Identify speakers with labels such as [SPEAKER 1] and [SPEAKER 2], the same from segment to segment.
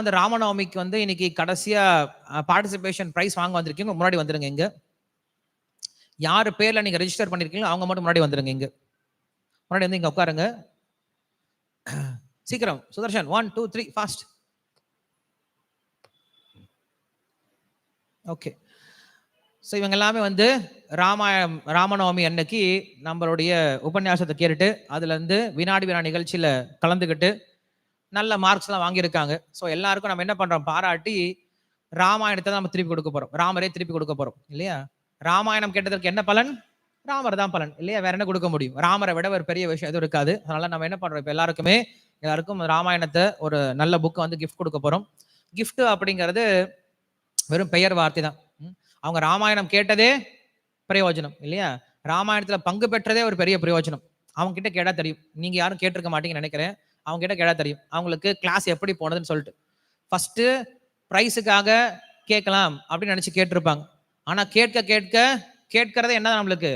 [SPEAKER 1] வந்து ராமநவமிக்கு வந்து இன்னைக்கு கடைசியா பார்ட்டிசிபேஷன் பிரைஸ் வாங்க வந்திருக்கீங்க. முன்னாடி வந்துருங்க இங்க. யார் பேர்ல நீங்க ரெஜிஸ்டர் பண்ணிருக்கீங்களோ அவங்க மட்டும் முன்னாடி வந்துருங்க இங்க. முன்னாடி வந்து இங்க உட்காருங்க. சீக்கிரம். Sudarshan one two three fast okay so இவங்க எல்லாமே வந்து ராமா ராமநவமி அன்னைக்கு நம்மளுடைய உபன்யாசத்தை கேட்டுட்டு அதுலேருந்து வினாடி வினா நிகழ்ச்சியில் கலந்துக்கிட்டு நல்ல மார்க்ஸ்லாம் வாங்கியிருக்காங்க. ஸோ எல்லாருக்கும் நம்ம என்ன பண்ணுறோம் பாராட்டி ராமாயணத்தை தான் நம்ம திருப்பி கொடுக்க போகிறோம் ராமரே திருப்பி கொடுக்க போகிறோம் இல்லையா? ராமாயணம் கேட்டதற்கு என்ன பலன்? ராமர் தான் பலன். இல்லையா? வேற என்ன கொடுக்க முடியும்? ராமரை விட ஒரு பெரிய விஷயம் எதுவும் இருக்காது. அதனால நம்ம என்ன பண்ணுறோம் இப்போ எல்லாருக்குமே எல்லாருக்கும் ராமாயணத்தை ஒரு நல்ல புக்கை வந்து கிஃப்ட் கொடுக்க போகிறோம் கிஃப்ட்டு அப்படிங்கிறது வெறும் பெயர் வார்த்தை தான். ம். அவங்க ராமாயணம் கேட்டதே பிரயோஜனம். இல்லையா? ராமாயணத்தில் பங்கு பெற்றதே ஒரு பெரிய பிரயோஜனம். அவங்க கிட்ட கேட்டால் தெரியும். நீங்கள் யாரும் கேட்டிருக்க மாட்டீங்கன்னு நினைக்கிறேன். அவங்க கிட்ட கேட்டா தெரியும். அவங்களுக்கு கிளாஸ் எப்படி போனதுன்னு சொல்லிட்டு. ஃபஸ்ட்டு ப்ரைஸுக்காக கேட்கலாம் அப்படின்னு நினச்சி கேட்டிருப்பாங்க. ஆனால் கேட்க கேட்க கேட்கறதே என்ன நம்மளுக்கு?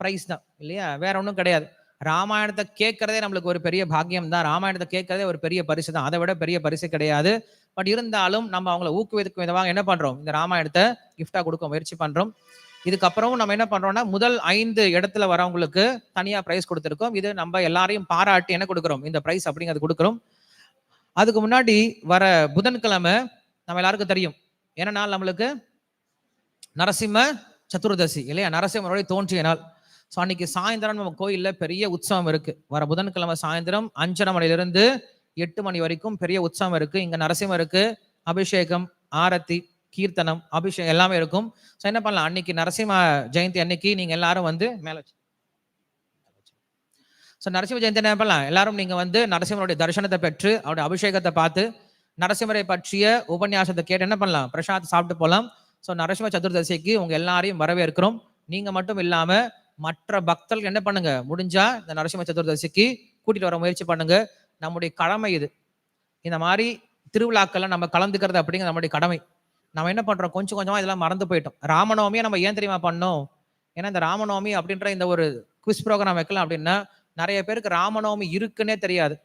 [SPEAKER 1] ப்ரைஸ் தான் இல்லையா? வேற ஒன்றும் கிடையாது. ராமாயணத்தை கேட்கறதே நம்மளுக்கு ஒரு பெரிய பாக்கியம் தான். ராமாயணத்தை கேட்கறதே ஒரு பெரிய பரிசு தான். அதை விட பெரிய பரிசு கிடையாது. பட் இருந்தாலும் நம்ம அவங்கள ஊக்குவிக்கும் விதமாக என்ன பண்ணுறோம் இந்த ராமாயணத்தை கிஃப்டாக கொடுக்க முயற்சி பண்ணுறோம் இதுக்கப்புறம் நம்ம என்ன பண்றோம்னா முதல் ஐந்து இடத்துல வரவங்களுக்கு தனியா பிரைஸ் கொடுத்துருக்கோம். இது நம்ம எல்லாரையும் பாராட்டி என்ன கொடுக்குறோம்? இந்த பிரைஸ் அப்படிங்கிறது கொடுக்குறோம். அதுக்கு முன்னாடி வர புதன்கிழமை நம்ம எல்லாருக்கும் தெரியும். ஏன்னா நாள் நம்மளுக்கு? நரசிம்ம சதுர்தசி இல்லையா? நரசிம்மருடைய தோன்றிய நாள். ஸோ அன்னைக்கு சாயந்தரம் நம்ம கோயிலில் பெரிய உற்சவம் இருக்கு. வர புதன்கிழமை சாயந்தரம் அஞ்சரை மணிலிருந்து எட்டு மணி வரைக்கும் பெரிய உற்சவம் இருக்கு. இங்க நரசிம்மருக்கு அபிஷேகம் ஆரத்தி கீர்த்தனம் அபிஷேகம் எல்லாமே இருக்கும். ஸோ என்ன பண்ணலாம்? அன்னைக்கு நரசிம்ம ஜெயந்தி அன்னைக்கு நீங்கள் எல்லாரும் வந்து மேலே வச்சு ஸோ நரசிம்ம ஜெயந்தி என்ன பண்ணலாம்? எல்லாரும் நீங்கள் வந்து நரசிம்மருடைய தரிசனத்தை பெற்று அவருடைய அபிஷேகத்தை பார்த்து நரசிம்மரை பற்றிய உபன்யாசத்தை கேட்டு என்ன பண்ணலாம்? பிரசாத் சாப்பிட்டு போகலாம் ஸோ நரசிம்ம சதுர்தசிக்கு உங்கள் எல்லாரையும் வரவேற்கிறோம். நீங்கள் மட்டும் இல்லாமல் மற்ற பக்தர்கள் என்ன பண்ணுங்க? முடிஞ்சா இந்த நரசிம்ம சதுர்தசிக்கு கூட்டிட்டு வர முயற்சி பண்ணுங்க. நம்முடைய கடமை இது. இந்த மாதிரி திருவிழாக்கள்ல நம்ம கலந்துக்கிறது அப்படிங்கிற நம்முடைய கடமை. நம்ம என்ன பண்றோம்? கொஞ்சம் கொஞ்சமா இதெல்லாம் மறந்து போயிட்டோம். ராமநவமியை நம்ம ஏன் தெரியுமா பண்ணோம்? ஏன்னா இந்த ராமநவமி அப்படின்ற இந்த ஒரு குவிஸ் ப்ரோக்ராம் வைக்கலாம் அப்படின்னா நிறைய பேருக்கு ராமநவமி இருக்குன்னே தெரியாது.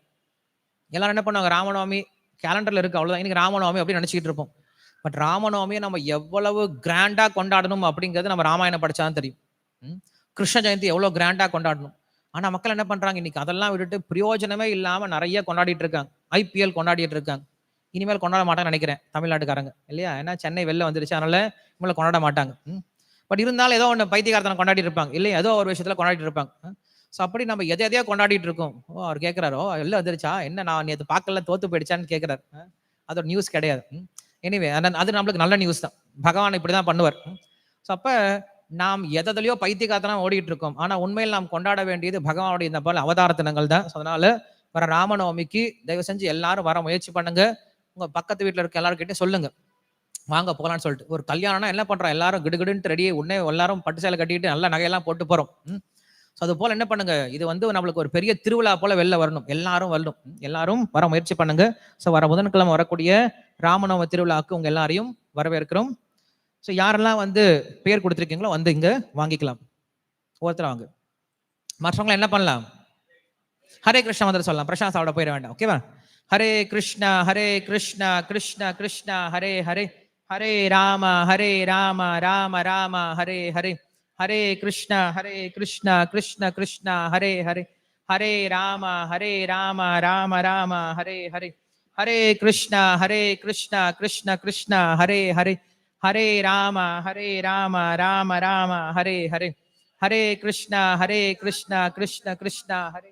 [SPEAKER 1] எல்லாரும் என்ன பண்ணுவாங்க? ராமநவமி கேலண்டர்ல இருக்கு அவ்வளவுதான். இன்னைக்கு ராமநவமி அப்படின்னு நினைச்சிட்டு இருப்போம். பட் ராமநவமியை நம்ம எவ்வளவு கிராண்டா கொண்டாடணும் அப்படிங்கிறது நம்ம ராமாயணம் படிச்சாதான் தெரியும். ம்? கிருஷ்ண ஜெயந்தி எவ்வளவு கிராண்டா கொண்டாடணும்? ஆனா மக்கள் என்ன பண்றாங்க? இன்னைக்கு அதெல்லாம் விட்டுட்டு பிரயோஜனமே இல்லாம நிறைய கொண்டாடிட்டு இருக்காங்க. ஐபிஎல் கொண்டாடிட்டு இருக்காங்க. இனிமேல் கொண்டாட மாட்டாங்கன்னு நினைக்கிறேன் தமிழ்நாட்டுக்காரங்க. இல்லையா? ஏன்னா சென்னை வெளில வந்துருச்சு. அதனால இவங்களை கொண்டாட மாட்டாங்க. பட் இருந்தாலும் ஏதோ ஒன்று பைத்தியகாரத்தனை கொண்டாடிட்டு இருப்பாங்க. இல்லையா? ஏதோ ஒரு விஷயத்துல கொண்டாடிட்டு இருப்பாங்க. ஸோ அப்படி நம்ம எதை எதையோ கொண்டாடிட்டு இருக்கோம். ஓ அவர் கேட்குறாரோ ஓ எல்லாம் வந்துருச்சா? என்ன நான் நேற்று பார்க்கல தோத்து போயிடுச்சான்னு கேட்குறாரு அதோட நியூஸ் கிடையாது. எனிவே அது நம்மளுக்கு நல்ல நியூஸ் தான். பகவான் இப்படிதான் பண்ணுவார். ஸோ அப்போ நாம் எதலையோ பைத்தியகாரத்தனம் ஓடிட்டு இருக்கோம். ஆனால் உண்மையில் நாம் கொண்டாட வேண்டியது பகவானுடைய இந்த போல அவதார தினங்கள் தான். ஸோ அதனால வர ராமநவமிக்கு தயவு செஞ்சு எல்லாரும் வர முயற்சி பண்ணுங்க. உங்கள் பக்கத்து வீட்டில் இருக்க எல்லாருக்கிட்டே சொல்லுங்க. வாங்க போகலான்னு சொல்லிட்டு. ஒரு கல்யாணம்னா என்ன பண்ணுறோம் எல்லாரும் கிடுகிடுன்ட்டு ரெடியே உடனே எல்லாரும் பட்டு சேலை கட்டிட்டு நல்ல நகையெல்லாம் போட்டு போகிறோம் ஸோ அது போல் என்ன பண்ணுங்க? இது வந்து நம்மளுக்கு ஒரு பெரிய திருவிழா போல வெளில வரணும். எல்லாரும் வரணும். எல்லாரும் வர முயற்சி பண்ணுங்க. ஸோ வர புதன்கிழமை வரக்கூடிய ராமநவமி திருவிழாவுக்கு உங்க எல்லாரையும் வரவேற்கிறோம். ஸோ யாரெல்லாம் வந்து பேர் கொடுத்துருக்கீங்களோ வந்து இங்கே வாங்கிக்கலாம். ஒருத்தர் வாங்க. மற்றவங்க என்ன பண்ணலாம்? ஹரே கிருஷ்ணா மந்திரம் சொல்லலாம். பிரசாந்த் சாப்பிட போயிட வேண்டாம். ஓகேவா? ஹரே கிருஷ்ணா ஹரே கிருஷ்ணா கிருஷ்ணா கிருஷ்ணா ஹரே ஹரே. ஹரே ராம ஹரே ராம ராம ராம ஹரே ஹரே. ஹரே கிருஷ்ணா ஹரே கிருஷ்ணா கிருஷ்ண கிருஷ்ணா ஹரே ஹரே. ஹரே ராம ஹரே ராம ராம ராம ஹரே ஹரே. ஹரே கிருஷ்ணா ஹரே கிருஷ்ணா கிருஷ்ண கிருஷ்ணா ஹரே ஹரே. ஹரே ராம ஹரே ராம ராம ராம ஹரே ஹரே. ஹரே கிருஷ்ணா ஹரே கிருஷ்ணா கிருஷ்ண கிருஷ்ணா ஹரே.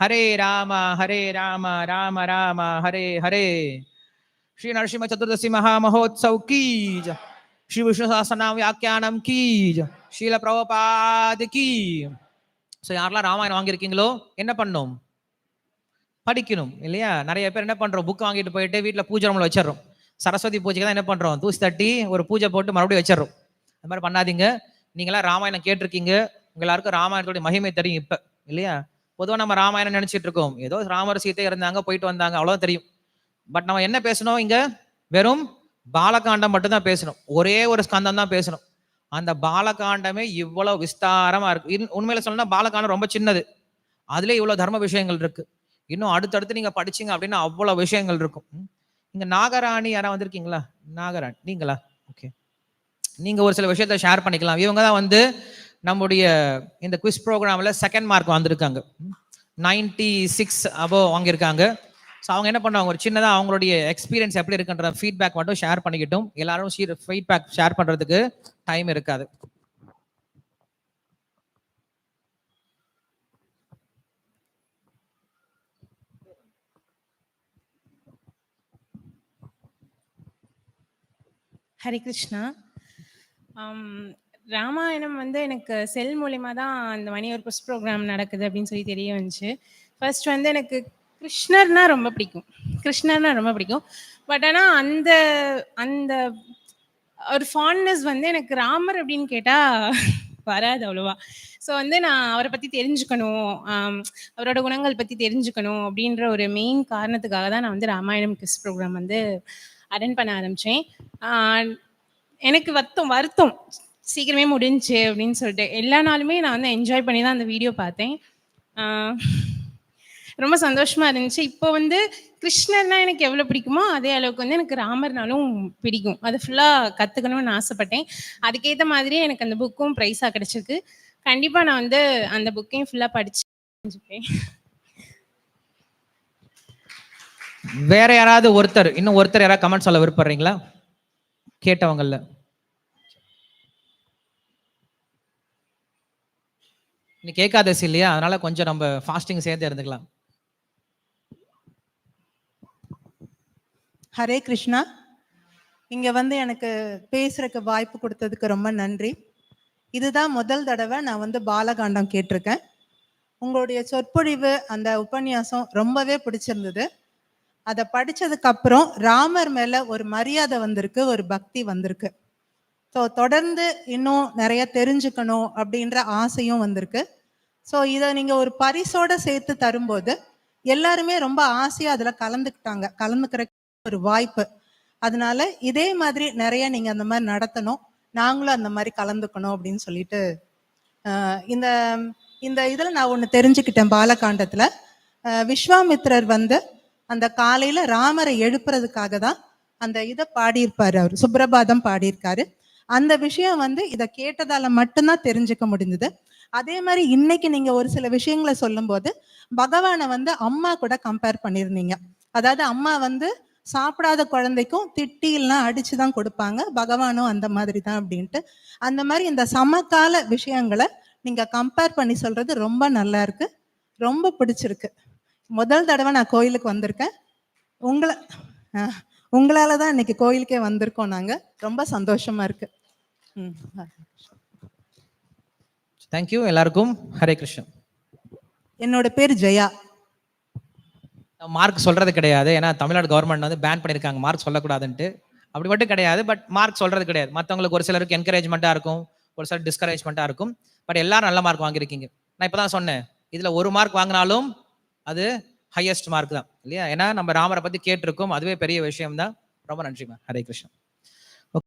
[SPEAKER 1] ஹரே ராம ஹரே ராம ராம ராம ஹரே ஹரே. ஸ்ரீ நரசிம்ம சதுர்தசி மகாமகோத்சவ் கீ ஜ. ஸ்ரீ விஷ்ணு சாஸ்திரநாம வியாக்கியானம் கீ ஸ்ரீல பிரபபாத் கீ. ஸோ யாரெல்லாம் ராமாயணம் வாங்கியிருக்கீங்களோ என்ன பண்ணும்? படிக்கணும் இல்லையா? நிறைய பேர் என்ன பண்ணுறோம் புக் வாங்கிட்டு போயிட்டு வீட்டில் பூஜை ரூமில் வச்சிடறோம். சரஸ்வதி பூஜைக்கு தான் என்ன பண்ணுறோம் தூசி தட்டி ஒரு பூஜை போட்டு மறுபடியும் வச்சிடறோம். அது மாதிரி பண்ணாதீங்க. நீங்களாம் ராமாயணம் கேட்டிருக்கீங்க. உங்களாருக்கும் ராமாயணத்துடைய மகிமை தெரியும் இப்போ இல்லையா? பொதுவாக நம்ம ராமாயணம் நினைச்சிட்டு இருக்கோம். ஏதோ ராமர் சீத்தை இருந்தாங்க போயிட்டு வந்தாங்க அவ்வளோ தெரியும். பட் நம்ம என்ன பேசணும் இங்க? வெறும் பாலகாண்டம் மட்டும்தான் பேசணும். ஒரே ஒரு ஸ்கந்தம் தான் பேசணும். அந்த பாலகாண்டமே இவ்வளவு விஸ்தாரமா இருக்கு. இன்- உண்மையில சொல்லணும்னா பாலகாண்டம் ரொம்ப சின்னது. அதுலேயே இவ்வளவு தர்ம விஷயங்கள் இருக்கு. இன்னும் அடுத்தடுத்து நீங்க படிச்சீங்க அப்படின்னா அவ்வளவு விஷயங்கள் இருக்கும். இங்கே இங்க நாகராணி யாரா வந்திருக்கீங்களா? நாகராணி நீங்களா? ஓகே நீங்க ஒரு சில விஷயத்த ஷேர் பண்ணிக்கலாம். இவங்க தான் வந்து நம்முடைய இந்த குவிஸ் ப்ரோக்ராமில் செகண்ட் மார்க் வந்திருக்காங்க. நைன்டி சிக்ஸ் அபோ வாங்கியிருக்காங்க. ஸோ அவங்க என்ன பண்ணுவாங்க? ஒரு சின்னதாக அவங்களுடைய எக்ஸ்பீரியன்ஸ் எப்படி இருக்குன்ற ஃபீட்பேக் மட்டும் ஷேர் பண்ணிக்கிட்டும். எல்லாரும் ஃபீட்பேக் ஷேர் பண்ணுறதுக்கு டைம் இருக்காது.
[SPEAKER 2] ஹரி கிருஷ்ணா. ராமாயணம் வந்து எனக்கு செல் மூலிமா தான் அந்த மணி ஒரு குஸ் ப்ரோக்ராம் நடக்குது அப்படின்னு சொல்லி தெரிய வந்துச்சு. ஃபர்ஸ்ட் வந்து எனக்கு கிருஷ்ணர்னா ரொம்ப பிடிக்கும். கிருஷ்ணர்னா ரொம்ப பிடிக்கும். பட் ஆனால் அந்த அந்த ஒரு ஃபாண்ட்னஸ் வந்து எனக்கு ராமர் அப்படின்னு கேட்டால் வராது அவ்வளோவா. ஸோ வந்து நான் அவரை பற்றி தெரிஞ்சுக்கணும் அவரோட குணங்கள் பற்றி தெரிஞ்சுக்கணும் அப்படின்ற ஒரு மெயின் காரணத்துக்காக தான் நான் வந்து ராமாயணம் கிஸ் ப்ரோக்ராம் வந்து அட்டன் பண்ண ஆரம்பித்தேன் எனக்கு வருத்தம் வருத்தம். சீக்கிரமே முடிஞ்சு அப்படின்னு சொல்லிட்டு எல்லா நாளுமே நான் வந்து என்ஜாய் பண்ணி தான் அந்த வீடியோ பார்த்தேன். ரொம்ப சந்தோஷமா இருந்துச்சு. இப்போ வந்து கிருஷ்ணர்னா எனக்கு எவ்வளோ பிடிக்குமோ அதே அளவுக்கு வந்து எனக்கு ராமர்னாலும் பிடிக்கும். அது ஃபுல்லாக கற்றுக்கணும்னு ஆசைப்பட்டேன். அதுக்கேற்ற மாதிரியே எனக்கு அந்த புக்கும் ப்ரைஸாக கிடச்சிருக்கு. கண்டிப்பாக நான் வந்து அந்த புக்கையும் ஃபுல்லாக படிச்சு
[SPEAKER 1] வேற யாராவது ஒருத்தர் இன்னும் ஒருத்தர் யாராவது கமெண்ட் சொல்ல விருப்பறீங்களா கேட்டவங்கள இன்னைக்கு ஏகாதசி இல்லையா அதனால கொஞ்சம் நம்ம ஃபாஸ்டிங் சேர்ந்து இருந்துக்கலாம்.
[SPEAKER 3] ஹரே கிருஷ்ணா. இங்க வந்து எனக்கு பேசுறதுக்கு வாய்ப்பு கொடுத்ததுக்கு ரொம்ப நன்றி. இதுதான் முதல் தடவை நான் வந்து பாலகாண்டம் கேட்டிருக்கேன். உங்களுடைய சொற்பொழிவு அந்த உபன்யாசம் ரொம்பவே பிடிச்சிருந்தது. அதை படிச்சதுக்கு அப்புறம் ராமர் மேல ஒரு மரியாதை வந்திருக்கு ஒரு பக்தி வந்திருக்கு. ஸோ தொடர்ந்து இன்னும் நிறைய தெரிஞ்சுக்கணும் அப்படின்ற ஆசையும் வந்திருக்கு. ஸோ இதை நீங்கள் ஒரு பரிசோட சேர்த்து தரும்போது எல்லாருமே ரொம்ப ஆசையாக அதில் கலந்துக்கிட்டாங்க. கலந்துக்கிற ஒரு வாய்ப்பு. அதனால இதே மாதிரி நிறைய நீங்கள் அந்த மாதிரி நடத்தணும். நாங்களும் அந்த மாதிரி கலந்துக்கணும் அப்படின்னு சொல்லிட்டு இந்த இந்த இதில் நான் ஒன்று தெரிஞ்சுக்கிட்டேன் பாலகாண்டத்தில். விஸ்வாமித்ரர் வந்து அந்த காலையில் ராமரை எழுப்புறதுக்காக தான் அந்த இதை பாடியிருப்பார் அவர். சுப்ரபாதம் பாடியிருக்காரு. அந்த விஷயம் வந்து இதை கேட்டதால மட்டும்தான் தெரிஞ்சுக்க முடிஞ்சது. அதே மாதிரி இன்னைக்கு நீங்க ஒரு சில விஷயங்களை சொல்லும்போது பகவானை வந்து அம்மா கூட கம்பேர் பண்ணியிருந்தீங்க அதாவது அம்மா வந்து சாப்பிடாத குழந்தைக்கும் திட்டி இல்லைன்னா அடிச்சு தான் கொடுப்பாங்க பகவானும் அந்த மாதிரி தான் அப்படின்ட்டு. அந்த மாதிரி இந்த சமகால விஷயங்களை நீங்க கம்பேர் பண்ணி சொல்றது ரொம்ப நல்லா இருக்கு. ரொம்ப பிடிச்சிருக்கு. முதல் தடவை நான் கோயிலுக்கு வந்திருக்கேன். உங்களை உங்களால தான் இன்னைக்கு கோயிலுக்கே வந்திருக்கோம் நாங்க. ரொம்ப சந்தோஷமா இருக்கு.
[SPEAKER 1] தேங்க்யூ எல்லாருக்கும். ஹரே கிருஷ்ணன்.
[SPEAKER 3] என்னோட பேர் ஜெயா.
[SPEAKER 1] மார்க் சொல்றது கிடையாது. ஏன்னா தமிழ்நாடு கவர்மெண்ட் வந்து பேன் பண்ணியிருக்காங்க மார்க் சொல்லக்கூடாதுன்ட்டு. அப்படி மட்டும் கிடையாது. பட் மார்க் சொல்றது கிடையாது. மற்றவங்களுக்கு ஒரு சிலருக்கு என்கரேஜ்மெண்ட்டாக இருக்கும். ஒரு சிலர் டிஸ்கரேஜ்மெண்ட்டாக இருக்கும். பட் எல்லாரும் நல்ல மார்க் வாங்கியிருக்கீங்க. நான் இப்போ தான் சொன்னேன். இதில் ஒரு மார்க் வாங்கினாலும் அது ஹையஸ்ட் மார்க் தான். இல்லையா? ஏன்னா நம்ம ராமரை பற்றி கேட்டிருக்கோம். அதுவே பெரிய விஷயம் தான் ரொம்ப நன்றிமா ஹரே கிருஷ்ணன்.